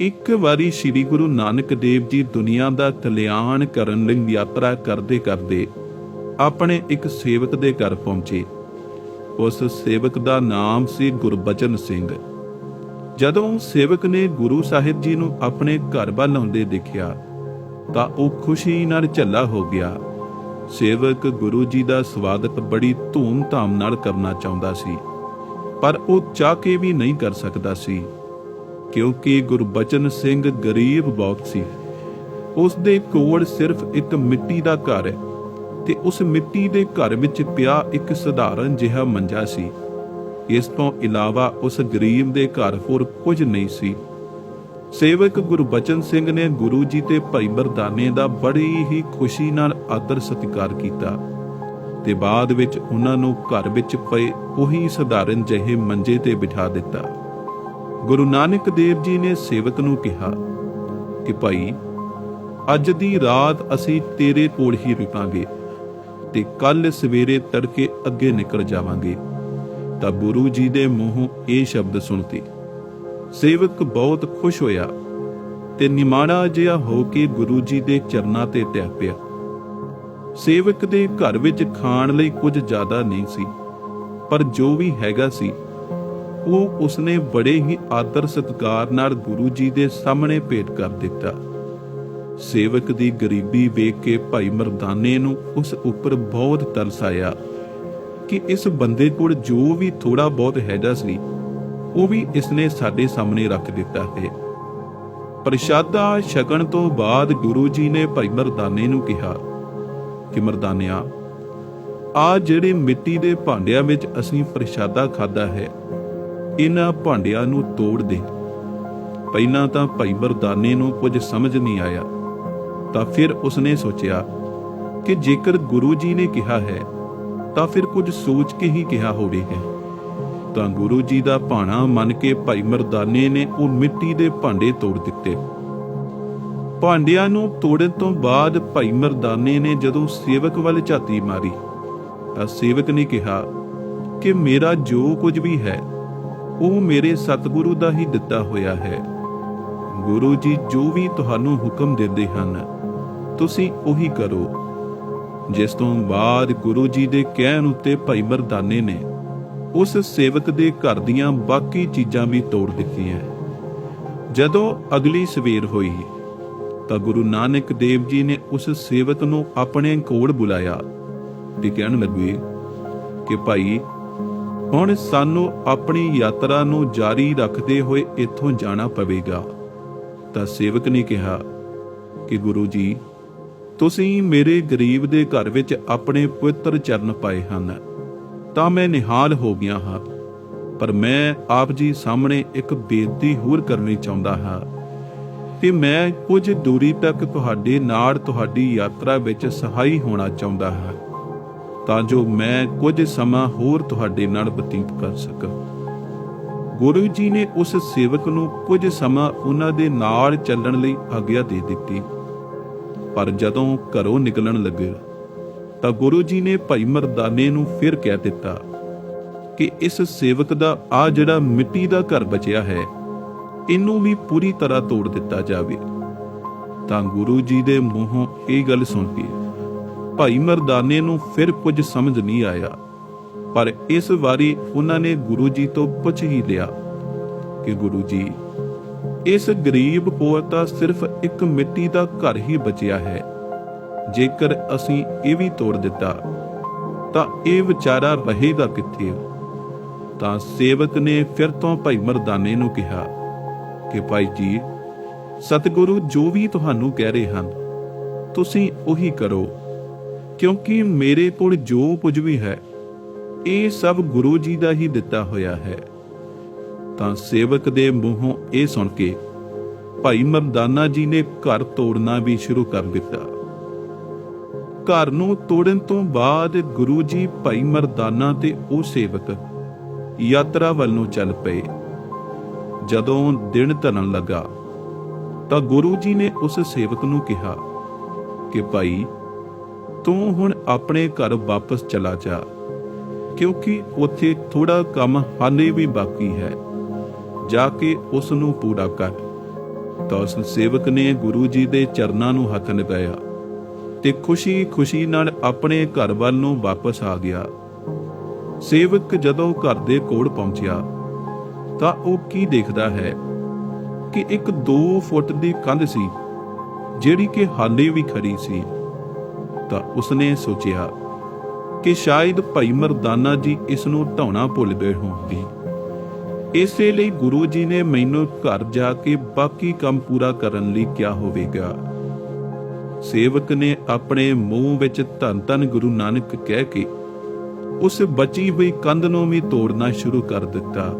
ਇੱਕ ਵਾਰੀ ਸ੍ਰੀ ਗੁਰੂ ਨਾਨਕ ਦੇਵ ਜੀ ਦੁਨੀਆ ਦਾ ਕਲਿਆਣ ਕਰਨ ਲਈ ਯਾਤਰਾ ਕਰਦੇ ਕਰਦੇ ਆਪਣੇ ਇੱਕ ਸੇਵਕ ਦੇ ਘਰ ਪਹੁੰਚੇ। ਉਸ ਸੇਵਕ ਦਾ ਨਾਮ ਸੀ ਗੁਰਬਚਨ ਸਿੰਘ। ਜਦੋਂ ਸੇਵਕ ਨੇ ਗੁਰੂ ਸਾਹਿਬ ਜੀ ਨੂੰ ਆਪਣੇ ਘਰ ਵੱਲ ਆਉਂਦੇ ਦੇਖਿਆ, ਤਾਂ ਉਹ ਖੁਸ਼ੀ ਨਾਲ ਝੱਲਾ ਹੋ ਗਿਆ। ਸੇਵਕ ਗੁਰੂ ਜੀ ਦਾ ਸਵਾਗਤ ਬੜੀ ਧੂਮ-ਧਾਮ ਨਾਲ ਕਰਨਾ ਚਾਹੁੰਦਾ ਸੀ, ਪਰ ਉਹ ਚਾਹ ਕੇ ਵੀ ਨਹੀਂ ਕਰ ਸਕਦਾ ਸੀ। ਕਿਉਂਕਿ ਗੁਰਬਚਨ ਸਿੰਘ ਗਰੀਬ ਬਹੁਤ ਸੀ। ਉਸ ਦੇ ਕੋਲ ਸਿਰਫ ਇੱਕ ਮਿੱਟੀ ਦਾ ਘਰ ਹੈ ਤੇ ਉਸ ਮਿੱਟੀ ਦੇ ਘਰ ਵਿੱਚ ਪਿਆ ਇੱਕ ਸਧਾਰਨ ਜਿਹਾ ਮੰਜਾ ਸੀ। ਇਸ ਤੋਂ ਇਲਾਵਾ ਉਸ ਗਰੀਬ ਦੇ ਘਰ ਹੋਰ ਕੁਝ ਨਹੀਂ ਸੀ। ਸੇਵਕ ਗੁਰਬਚਨ ਸਿੰਘ ਨੇ ਗੁਰੂ ਜੀ ਤੇ ਭਾਈ ਮਰਦਾਨੇ ਦਾ ਬੜੀ ਹੀ ਖੁਸ਼ੀ ਨਾਲ ਆਦਰ ਸਤਿਕਾਰ ਕੀਤਾ ਤੇ ਬਾਅਦ ਵਿੱਚ ਉਹਨਾਂ ਨੂੰ ਘਰ ਵਿੱਚ ਪਏ ਉਹੀ ਸਧਾਰਨ ਜਿਹੇ ਮੰਜੇ ਤੇ ਬਿਠਾ ਦਿੱਤਾ। ਗੁਰੂ ਨਾਨਕ ਦੇਵ ਜੀ ਨੇ ਸੇਵਕ ਨੂੰ ਕਿਹਾ ਕਿ ਭਾਈ, ਅੱਜ ਦੀ ਰਾਤ ਅਸੀਂ ਤੇਰੇ ਕੋਲ ਹੀ ਰੁਕਾਂਗੇ ਤੇ ਕੱਲ ਸਵੇਰੇ ਤੜਕੇ ਅੱਗੇ ਨਿਕਲ ਜਾਵਾਂਗੇ। ਤਾਂ ਗੁਰੂ ਜੀ ਦੇ ਮੂੰਹੋਂ ਇਹ ਸ਼ਬਦ ਸੁਣਤੀ। ਸੇਵਕ ਬਹੁਤ ਖੁਸ਼ ਹੋਇਆ ਤੇ ਨਿਮਾਣਾ ਜਿਹਾ ਹੋ ਕੇ ਗੁਰੂ ਜੀ ਦੇ ਚਰਨਾਂ ਤੇ ਟਿਕ ਪਿਆ। ਸੇਵਕ ਦੇ ਘਰ ਵਿੱਚ ਖਾਣ ਲਈ ਕੁਝ ਜ਼ਿਆਦਾ ਨਹੀਂ ਸੀ, ਪਰ ਜੋ ਵੀ ਹੈਗਾ ਸੀ ਉਹ ਉਸਨੇ ਬੜੇ ਹੀ ਆਦਰ ਸਤਿਕਾਰ ਨਾਲ ਗੁਰੂ ਜੀ ਦੇ ਸਾਹਮਣੇ ਭੇਟ ਕਰ ਦਿੱਤਾ। ਸੇਵਕ ਦੀ ਗਰੀਬੀ ਵੇਖ ਕੇ ਭਾਈ ਮਰਦਾਨੇ ਨੂੰ ਉਸ ਉੱਪਰ ਬਹੁਤ ਤਰਸ ਆਇਆ ਕਿ ਇਸ ਬੰਦੇ ਕੋਲ ਜੋ ਵੀ ਥੋੜਾ ਬਹੁਤ ਹੈਗਾ ਸੀ, ਉਹ ਵੀ ਇਸਨੇ ਸਾਡੇ ਸਾਹਮਣੇ ਰੱਖ ਦਿੱਤਾ ਹੈ। ਪ੍ਰਸ਼ਾਦਾ ਛਕਣ ਤੋਂ ਬਾਅਦ ਗੁਰੂ ਜੀ ਨੇ ਭਾਈ ਮਰਦਾਨੇ ਨੂੰ ਕਿਹਾ ਕਿ ਮਰਦਾਨਿਆ, ਆ ਜਿਹੜੇ ਮਿੱਟੀ ਦੇ ਭਾਂਡਿਆਂ ਵਿੱਚ ਅਸੀਂ ਪ੍ਰਸ਼ਾਦਾ ਖਾਦਾ ਹੈ ਇਹਨਾਂ ਭਾਂਡਿਆਂ ਨੂੰ ਤੋੜ ਦੇ। ਪਹਿਲਾਂ ਤਾਂ ਭਾਈ ਮਰਦਾਨੇ ਨੂੰ ਕੁਝ ਸਮਝ ਨਹੀਂ ਆਇਆ। ਤਾਂ ਫਿਰ ਉਸਨੇ ਸੋਚਿਆ ਕਿ ਜੇਕਰ ਗੁਰੂ ਜੀ ਨੇ ਕਿਹਾ ਹੈ, ਤਾਂ ਫਿਰ ਕੁਝ ਸੋਚ ਕੇ ਹੀ ਕਿਹਾ ਹੋਵੇ ਤਾਂ ਗੁਰੂ ਜੀ ਦਾ ਭਾਣਾ ਮੰਨ ਕੇ ਭਾਈ ਮਰਦਾਨੇ ਨੇ ਉਹ ਮਿੱਟੀ ਦੇ ਭਾਂਡੇ ਤੋੜ ਦਿੱਤੇ। ਭਾਂਡਿਆਂ ਨੂੰ ਤੋੜਨ ਤੋਂ ਬਾਅਦ ਭਾਈ ਮਰਦਾਨੇ ਨੇ ਜਦੋਂ ਸੇਵਕ ਵੱਲ ਝਾਤੀ ਮਾਰੀ, ਤਾਂ ਸੇਵਕ ਨੇ ਕਿਹਾ ਕਿ ਮੇਰਾ ਜੋ ਕੁਝ ਵੀ ਹੈ ਉਹ ਮੇਰੇ ਸਤਿਗੁਰੂ ਦਾ ਹੀ ਦਿੱਤਾ ਹੋਇਆ ਹੈ। ਗੁਰੂ ਜੀ ਜੋ ਵੀ ਤੁਹਾਨੂੰ ਹੁਕਮ ਦਿੰਦੇ ਹਨ, ਤੁਸੀਂ ਉਹੀ ਕਰੋ। ਜਿਸ ਤੋਂ ਬਾਅਦ ਗੁਰੂ ਜੀ ਦੇ ਕਹਿਣ ਉੱਤੇ ਭਾਈ ਮਰਦਾਨੇ ਨੇ ਉਸ ਸੇਵਕ ਦੇ ਘਰ ਦੀਆਂ ਬਾਕੀ ਚੀਜ਼ਾਂ ਵੀ ਤੋੜ ਦਿੱਤੀਆਂ। ਜਦੋਂ ਅਗਲੀ ਸਵੇਰ ਹੋਈ, ਤਾਂ ਗੁਰੂ ਨਾਨਕ ਦੇਵ ਜੀ ਨੇ ਉਸ ਸੇਵਕ ਨੂੰ ਆਪਣੇ ਕੋਲ ਬੁਲਾਇਆ ਤੇ ਕਹਿਣ ਲੱਗੇ ਕਿ ਭਾਈ ਹੁਣ ਸਾਨੂੰ ਆਪਣੀ ਯਾਤਰਾ ਨੂੰ ਜਾਰੀ ਰੱਖਦੇ ਹੋਏ ਇੱਥੋਂ ਜਾਣਾ ਪਵੇਗਾ। ਤਾਂ ਸੇਵਕ ਨੇ ਕਿਹਾ, ਕਿ ਗੁਰੂ ਜੀ, ਤੁਸੀਂ ਮੇਰੇ ਗਰੀਬ ਦੇ ਘਰ ਵਿੱਚ ਆਪਣੇ ਪਵਿੱਤਰ ਚਰਨ ਪਾਏ ਹਨ। ਤਾਂ ਮੈਂ ਨਿਹਾਲ ਹੋ ਗਿਆ ਹਾਂ, ਪਰ ਮੈਂ ਆਪ ਜੀ ਸਾਹਮਣੇ ਇੱਕ ਬੇਨਤੀ ਹੋਰ ਕਰਨੀ ਚਾਹੁੰਦਾ ਹਾਂ ਕਿ ਮੈਂ ਕੁਝ ਦੂਰੀ ਤੱਕ ਤੁਹਾਡੇ ਨਾਲ ਤੁਹਾਡੀ ਯਾਤਰਾ ਵਿੱਚ ਸਹਾਈ ਹੋਣਾ ਚਾਹੁੰਦਾ ਹਾਂ। ਤਾਂ ਜੋ ਮੈਂ ਕੁਝ ਸਮਾਂ ਹੋਰ ਤੁਹਾਡੇ ਨਾਲ ਬਤੀਤ ਕਰ ਸਕਾਂ। ਗੁਰੂ ਜੀ ਨੇ ਉਸ ਸੇਵਕ ਨੂੰ ਕੁਝ ਸਮਾਂ ਉਹਨਾਂ ਦੇ ਨਾਲ ਚੱਲਣ ਲਈ ਆਗਿਆ ਦੇ ਦਿੱਤੀ। ਪਰ ਜਦੋਂ ਘਰੋਂ ਨਿਕਲਣ ਲੱਗੇ, ਤਾਂ ਗੁਰੂ ਜੀ ਨੇ ਭਾਈ ਮਰਦਾਨੇ ਨੂੰ ਫਿਰ ਕਹਿ ਦਿੱਤਾ ਕਿ ਇਸ ਸੇਵਕ ਦਾ ਆ ਜਿਹੜਾ ਮਿੱਟੀ ਦਾ ਘਰ ਬਚਿਆ ਹੈ, ਇਹਨੂੰ ਵੀ ਪੂਰੀ ਤਰ੍ਹਾਂ ਤੋੜ ਦਿੱਤਾ ਜਾਵੇ। ਤਾਂ ਗੁਰੂ ਜੀ ਦੇ ਮੂੰਹੋਂ ਇਹ ਗੱਲ ਸੁਣ ਕੇ ਭਾਈ ਮਰਦਾਨੇ ਨੂੰ ਫਿਰ ਕੁਝ ਸਮਝ ਨਹੀਂ ਆਇਆ, ਪਰ ਇਸ ਵਾਰੀ ਉਹਨਾਂ ਨੇ ਗੁਰੂ ਜੀ ਤੋਂ ਪੁੱਛ ਹੀ ਲਿਆ ਕਿ ਗੁਰੂ ਜੀ, ਇਸ ਗਰੀਬ ਕੋਲ ਤਾਂ ਸਿਰਫ ਇੱਕ ਮਿੱਟੀ ਦਾ ਘਰ ਹੀ ਬਚਿਆ ਹੈ। ਜੇਕਰ ਅਸੀਂ ਇਹ ਵੀ ਤੋੜ ਦਿੱਤਾ, ਤਾਂ ਇਹ ਵਿਚਾਰਾ ਰਹੇਗਾ ਕਿੱਥੇ? ਤਾਂ ਸੇਵਕ ਨੇ ਫਿਰ ਤੋਂ ਭਾਈ ਮਰਦਾਨੇ ਨੂੰ ਕਿਹਾ ਕਿ ਭਾਈ ਜੀ, ਸਤਿਗੁਰੂ ਜੋ ਵੀ ਤੁਹਾਨੂੰ ਕਹਿ ਰਹੇ ਹਨ, ਤੁਸੀਂ ਉਹੀ ਕਰੋ। ਕਿਉਂਕਿ ਮੇਰੇ ਕੋਲ ਜੋ ਕੁਝ ਵੀ ਹੈ, ਇਹ ਸਭ ਗੁਰੂ ਜੀ ਦਾ ਹੀ ਦਿੱਤਾ ਹੋਇਆ ਹੈ। ਤਾਂ ਸੇਵਕ ਦੇ ਮੂੰਹੋਂ ਇਹ ਸੁਣ ਕੇ ਭਾਈ ਮਰਦਾਨਾ ਜੀ ਨੇ ਘਰ ਤੋੜਨਾ ਵੀ ਸ਼ੁਰੂ ਕਰ ਦਿੱਤਾ। ਘਰ ਨੂੰ ਤੋੜਨ ਤੋਂ ਬਾਅਦ ਗੁਰੂ ਜੀ ਭਾਈ ਮਰਦਾਨਾ ਤੇ ਉਹ ਸੇਵਕ ਯਾਤਰਾ ਵੱਲ ਨੂੰ ਚੱਲ ਪਏ। ਜਦੋਂ ਦਿਨ ਢਲਣ ਲੱਗਾ, ਤਾਂ ਗੁਰੂ ਜੀ ਨੇ ਉਸ ਸੇਵਕ ਨੂੰ ਕਿਹਾ ਕਿ ਭਾਈ ਤੂੰ ਹੁਣ ਆਪਣੇ ਘਰ ਵਾਪਸ ਚਲਾ ਜਾ, ਕਿਉਂਕਿ ਉੱਥੇ ਥੋੜਾ ਕੰਮ ਹਾਲੇ ਵੀ ਬਾਕੀ ਹੈ। ਜਾ ਕੇ ਉਸ ਨੂੰ ਪੂਰਾ ਕਰ। ਤਾਂ ਉਸ ਸੇਵਕ ਨੇ ਗੁਰੂ ਜੀ ਦੇ ਚਰਨਾਂ ਨੂੰ ਹੱਥ ਲਗਾਇਆ ਤੇ ਖੁਸ਼ੀ-ਖੁਸ਼ੀ ਨਾਲ ਆਪਣੇ ਘਰ ਵੱਲ ਨੂੰ ਵਾਪਸ ਆ ਗਿਆ। ਸੇਵਕ ਜਦੋਂ ਘਰ ਦੇ ਕੋਲ ਪਹੁੰਚਿਆ, ਤਾਂ ਉਹ ਕੀ ਦੇਖਦਾ ਹੈ ਕਿ ਇੱਕ 2 ਫੁੱਟ ਦੀ ਕੰਧ ਸੀ, ਜਿਹੜੀ ਕਿ ਹਾਲੇ ਵੀ ਖੜੀ ਸੀ। ਤਾਂ ਉਸਨੇ ਸੋਚਿਆ ਕਿ ਸ਼ਾਇਦ ਭਾਈ ਮਰਦਾਨਾ ਜੀ ਇਸ ਨੂੰ ਢਾਉਣਾ ਭੁੱਲ ਗਏ ਹੋਣਗੇ। ਇਸੇ ਲਈ ਗੁਰੂ ਜੀ ਨੇ ਮੈਨੂੰ ਘਰ ਜਾ ਕੇ ਬਾਕੀ ਕੰਮ ਪੂਰਾ ਕਰਨ ਲਈ ਕਿਹਾ ਹੋਵੇਗਾ। ਸੇਵਕ ਨੇ ਆਪਣੇ ਮੂੰਹ ਵਿੱਚ ਧੰਨ ਧੰਨ ਗੁਰੂ ਨਾਨਕ ਕਹਿ ਕੇ ਉਸ ਬਚੀ ਹੋਈ ਕੰਧ ਨੂੰ ਵੀ ਤੋੜਨਾ ਸ਼ੁਰੂ ਕਰ ਦਿੱਤਾ।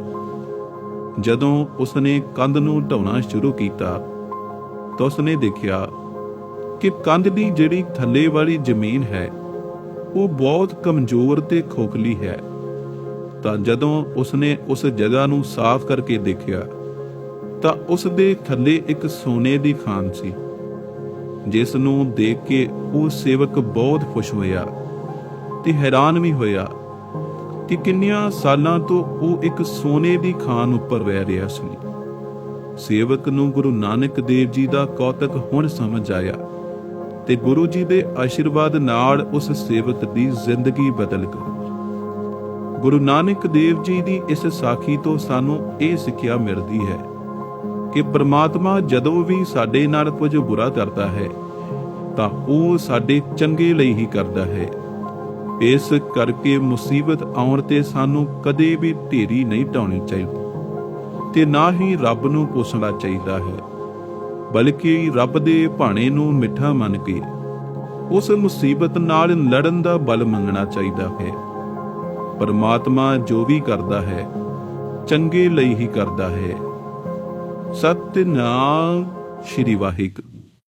ਜਦੋਂ ਉਸਨੇ ਕੰਧ ਨੂੰ ਢਾਉਣਾ ਸ਼ੁਰੂ ਕੀਤਾ ਤਾਂ ਉਸਨੇ ਦੇਖਿਆ ਕਿ ਕੰਧ ਦੀ ਜਿਹੜੀ ਥੱਲੇ ਵਾਲੀ ਜ਼ਮੀਨ ਹੈ, ਉਹ ਬਹੁਤ ਕਮਜ਼ੋਰ ਤੇ ਖੋਖਲੀ ਹੈ। ਤਾਂ ਜਦੋਂ ਉਸਨੇ ਉਸ ਜਗ੍ਹਾ ਨੂੰ ਸਾਫ਼ ਕਰਕੇ ਦੇਖਿਆ, ਤਾਂ ਉਸ ਦੇ ਥੱਲੇ ਇੱਕ ਸੋਨੇ ਦੀ ਖਾਨ ਸੀ, ਜਿਸ ਨੂੰ ਦੇਖ ਕੇ ਉਹ ਸੇਵਕ ਬਹੁਤ ਖੁਸ਼ ਹੋਇਆ ਤੇ ਹੈਰਾਨ ਵੀ ਹੋਇਆ ਕਿ ਕਿੰਨੀਆਂ ਸਾਲਾਂ ਤੋਂ ਉਹ ਇੱਕ ਸੋਨੇ ਦੀ ਖਾਨ ਉੱਪਰ ਰਹਿ ਰਿਹਾ ਸੀ। ਸੇਵਕ ਨੂੰ ਗੁਰੂ ਨਾਨਕ ਦੇਵ ਜੀ ਦਾ ਕੌਤਕ ਹੁਣ ਸਮਝ ਆਇਆ। ਤੇ ਗੁਰੂ ਜੀ ਦੇ ਆਸ਼ੀਰਵਾਦ ਨਾਲ ਉਸ ਸੇਵਕ ਦੀ ਜ਼ਿੰਦਗੀ ਬਦਲ ਗਈ। ਗੁਰੂ ਨਾਨਕ ਦੇਵ ਜੀ ਦੀ ਇਸ ਸਾਖੀ ਤੋਂ ਸਾਨੂੰ ਇਹ ਸਿੱਖਿਆ ਮਿਲਦੀ ਹੈ ਕਿ ਪ੍ਰਮਾਤਮਾ ਜਦੋਂ ਵੀ ਸਾਡੇ ਨਾਲ ਕੁਝ ਬੁਰਾ ਕਰਦਾ ਹੈ, ਤਾਂ ਉਹ ਸਾਡੇ ਚੰਗੇ ਲਈ ਹੀ ਕਰਦਾ ਹੈ। ਇਸ ਕਰਕੇ ਮੁਸੀਬਤ ਆਉਣ ਤੇ ਸਾਨੂੰ ਕਦੇ ਵੀ ਢੇਰੀ ਨਹੀਂ ਢਾਉਣੀ ਚਾਹੀਦੀ ਤੇ ਨਾ ਹੀ ਰੱਬ ਨੂੰ ਕੋਸਣਾ ਚਾਹੀਦਾ ਹੈ। ਬਲਕਿ ਰੱਬ ਦੇ ਭਾਣੇ ਨੂੰ ਮਿੱਠਾ ਮੰਨ ਕੇ, ਉਸ ਮੁਸੀਬਤ ਨਾਲ ਲੜਨ ਦਾ ਬਲ ਮੰਗਣਾ ਚਾਹੀਦਾ ਹੈ। ਪਰਮਾਤਮਾ ਜੋ ਵੀ ਕਰਦਾ ਹੈ, ਚੰਗੇ ਲਈ ਹੀ ਕਰਦਾ ਹੈ। ਸਤਿਨਾਮ ਸ਼੍ਰੀ ਵਾਹਿਗੁਰੂ।